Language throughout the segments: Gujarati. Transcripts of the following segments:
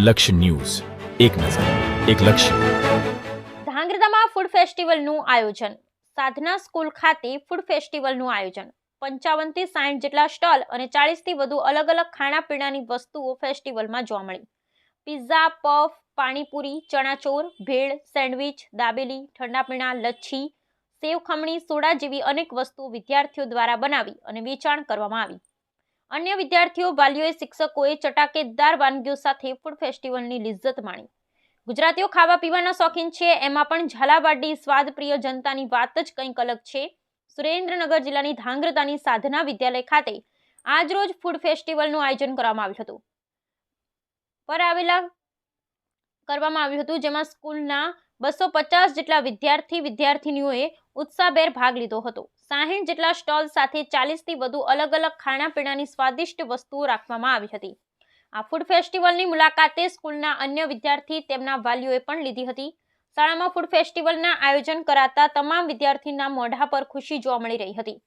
લક્ષ્ય ન્યૂઝ. એક નજર, એક લક્ષ્ય. ધાંગ્રધામાં ફૂડ ફેસ્ટિવલનું આયોજન. સાધના સ્કૂલ ખાતે ફૂડ ફેસ્ટિવલનું આયોજન. પંચાવનથી સાઠ જેટલા સ્ટોલ અને ચાળીસથી વધુ અલગ અલગ ખાણાપીણાની વસ્તુઓ ફેસ્ટિવલમાં જોવા મળી. પિઝા પફ પાણીપુરી, ચણાચોર, ભેળ, સેન્ડવિચ, દાબેલી ઠંડા પીણા લચ્છી, સેવ ખમણી, સોડા જેવી અનેક વસ્તુઓ વિદ્યાર્થીઓ દ્વારા બનાવી અને વેચાણ કરવામાં આવી. અન્ય વિદ્યાર્થીઓ, વાલીઓએ શિક્ષકોએ ચટાકેદાર વાનગીઓ સાથે ફૂડ ફેસ્ટિવલની લિજ્જત માણી. ગુજરાતીઓ ખાવા પીવાના શોખીન છે, એમાં પણ ઝાલાવાડી સ્વાદપ્રિય જનતાની વાત જ કંઈક અલગ છે. સુરેન્દ્રનગર જિલ્લાની ધાંગ્રતાની સાધના વિદ્યાલય ખાતે આજરોજ ફૂડ ફેસ્ટિવલનું આયોજન કરવામાં આવ્યું હતું. પર આવેલા કરવામાં આવ્યું હતું, જેમાં સ્કૂલના બસો પચાસ જેટલા વિદ્યાર્થી વિદ્યાર્થીનીઓએ ઉત્સાહભેર ભાગ લીધો હતો. સાહીઠ જેટલા સ્ટોલ સાથે ચાલીસથી વધુ અલગ અલગ ખાણાપીણાની સ્વાદિષ્ટ વસ્તુઓ રાખવામાં આવી હતી. આ ફૂડ ફેસ્ટિવલની મુલાકાતે સ્કૂલના અન્ય વિદ્યાર્થી તેમના વાલીઓએ પણ લીધી હતી. શાળામાં ફૂડ ફેસ્ટિવલના આયોજન કરાતા તમામ વિદ્યાર્થીના મોઢા પર ખુશી જોવા મળી રહી હતી.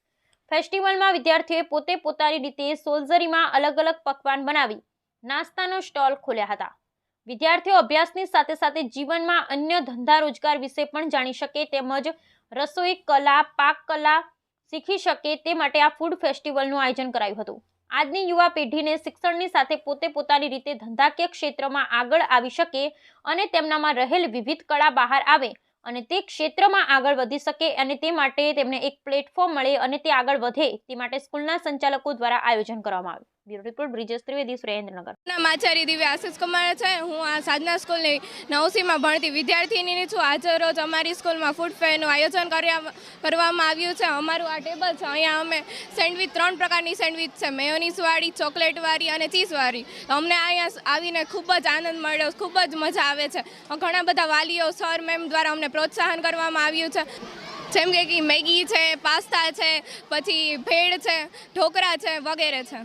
ફેસ્ટિવલમાં વિદ્યાર્થીઓએ પોતે પોતાની રીતે સોલ્જરીમાં અલગ અલગ પકવાન બનાવી નાસ્તાનો સ્ટોલ ખોલ્યા હતા. વિદ્યાર્થીઓ અભ્યાસની સાથે સાથે જીવનમાં અન્ય ધંધા રોજગાર વિશે પણ જાણી શકે તેમજ રસોઈ, કલા, પાક કલા શીખી શકે તે માટે આ ફૂડ ફેસ્ટિવલનું આયોજન કરાયું હતું. આજની યુવા પેઢીને શિક્ષણની સાથે પોતે પોતાની રીતે ધંધાકીય ક્ષેત્રમાં આગળ આવી શકે અને તેમનામાં રહેલ વિવિધ કળા બહાર આવે અને તે ક્ષેત્રમાં આગળ વધી શકે અને તે માટે તેમને એક પ્લેટફોર્મ મળે અને તે આગળ વધે તે માટે સ્કૂલના સંચાલકો દ્વારા આયોજન કરવામાં આવ્યું. બ્યુરો રિપોર્ટ બ્રિજેશ ત્રિવેદી સુરેન્દ્રનગર નામ આચાર્ય દિવ્ય આશિષ કુમાર છે. હું આ સાધના સ્કૂલની નવસીમાં ભણતી વિદ્યાર્થીની છું. આજે અમારી સ્કૂલમાં ફૂડ ફેરનું આયોજન કરવામાં આવ્યું છે. અમારું આ ટેબલ છે. અહીંયા અમે સેન્ડવિચ, ત્રણ પ્રકારની સેન્ડવિચ છે. મેયોનીઝવાળી ચોકલેટવાળી અને ચીઝવાળી અમને અહીંયા આવીને ખૂબ જ આનંદ મળ્યો. ખૂબ જ મજા આવે છે. ઘણા બધા વાલીઓ, સર, મેમ દ્વારા અમને પ્રોત્સાહન કરવામાં આવ્યું છે. જેમ કે મેગી છે, પાસ્તા છે, પછી ભેળ છે, ઢોકળા છે, વગેરે છે.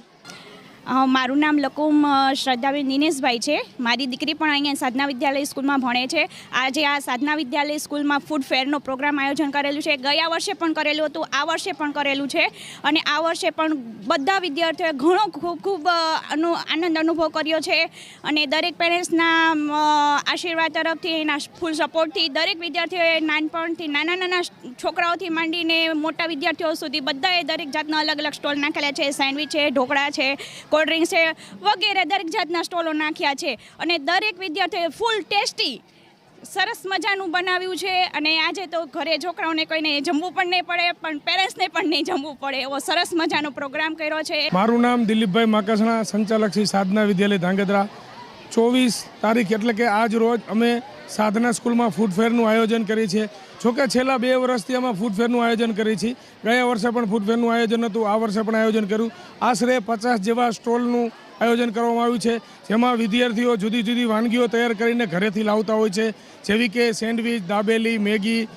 મારું નામ લકુમ શ્રદ્ધાબેન દિનેશભાઈ છે. મારી દીકરી પણ અહીંયા સાધના વિદ્યાલય સ્કૂલમાં ભણે છે. આજે આ સાધના વિદ્યાલય સ્કૂલમાં ફૂડ ફેરનો પ્રોગ્રામ આયોજન કરેલું છે. ગયા વર્ષે પણ કરેલું હતું, આ વર્ષે પણ કરેલું છે. અને આ વર્ષે પણ બધા વિદ્યાર્થીઓએ ઘણો ખૂબ ખૂબ આનંદ અનુભવ કર્યો છે. અને દરેક પેરેન્ટ્સના આશીર્વાદ તરફથી એના ફૂલ સપોર્ટથી દરેક વિદ્યાર્થીઓએ નાનપણથી નાના નાના છોકરાઓથી માંડીને મોટા વિદ્યાર્થીઓ સુધી બધાએ દરેક જાતના અલગ અલગ સ્ટોલ નાખેલા છે. સેન્ડવિચ છે, ઢોકળા છે કોલ્ડ ડ્રિંક્સ છે, વગેરે દરેક જાતના સ્ટોલો નાખ્યા છે. અને દરેક વિદ્યાર્થીઓએ ફૂલ ટેસ્ટી સરસ મજાનું બનાવ્યું છે. અને આજે તો ઘરે છોકરાઓને કોઈને જમવું પણ નહીં પડે, પણ પેરેન્ટ્સને પણ નહીં જમવું પડે એવો સરસ મજાનો પ્રોગ્રામ કર્યો છે. મારું નામ દિલીપભાઈ માકસણા, સંચાલક શ્રી સાધના વિદ્યાલય ધાંગધ્રા. ચોવીસ તારીખ એટલે કે આજ રોજ અમે સાધના સ્કૂલમાં ફૂડ ફેરનું આયોજન કરીએ છીએ જોકે છેલ્લા બે વર્ષથી અમે ફૂડ ફેરનું આયોજન કરીએ છીએ ગયા વર્ષે પણ ફૂડ ફેરનું આયોજન હતું, આ વર્ષે પણ આયોજન કર્યું. આશરે પચાસ જેવા સ્ટોલનું આયોજન કરવામાં આવ્યું છે, જેમાં વિદ્યાર્થીઓ જુદી જુદી વાનગીઓ તૈયાર કરીને ઘરેથી લાવતા હોય છે. જેવી કે sandwich, dabeli, Maggi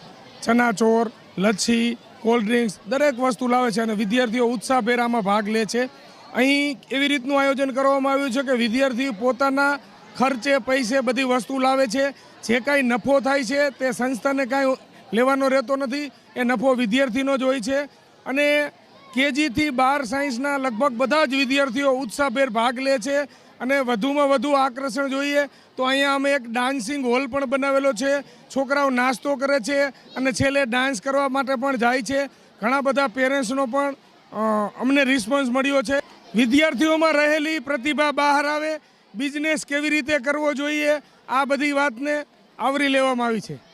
chanachur lassi, cold drinks, દરેક વસ્તુ લાવે છે અને વિદ્યાર્થીઓ ઉત્સાહભેર આમાં ભાગ લે છે. અહીં એવી રીતનું આયોજન કરવામાં આવ્યું છે કે વિદ્યાર્થી પોતાના ખર્ચે, પૈસે બધી વસ્તુ લાવે છે. જે કાંઈ નફો થાય છે તે સંસ્થાને કાંઈ લેવાનો રહેતો નથી. એ નફો વિદ્યાર્થીનો જ હોય છે. અને કેજીથી બાર સાયન્સના લગભગ બધા જ વિદ્યાર્થીઓ ઉત્સાહભેર ભાગ લે છે અને વધુમાં વધુ આકર્ષણ જોઈએ તો અહીંયા અમે એક ડાન્સિંગ હોલ પણ બનાવેલો છે. છોકરાઓ નાસ્તો કરે છે અને છેલ્લે ડાન્સ કરવા માટે પણ જાય છે. ઘણા બધા પેરેન્ટ્સનો પણ અમને રિસ્પોન્સ મળ્યો છે. વિદ્યાર્થીઓમાં રહેલી પ્રતિભા બહાર આવે. બિઝનેસ કેવી રીતે કરવો જોઈએ? આ બધી વાતને આવરી લેવામાં આવી છે.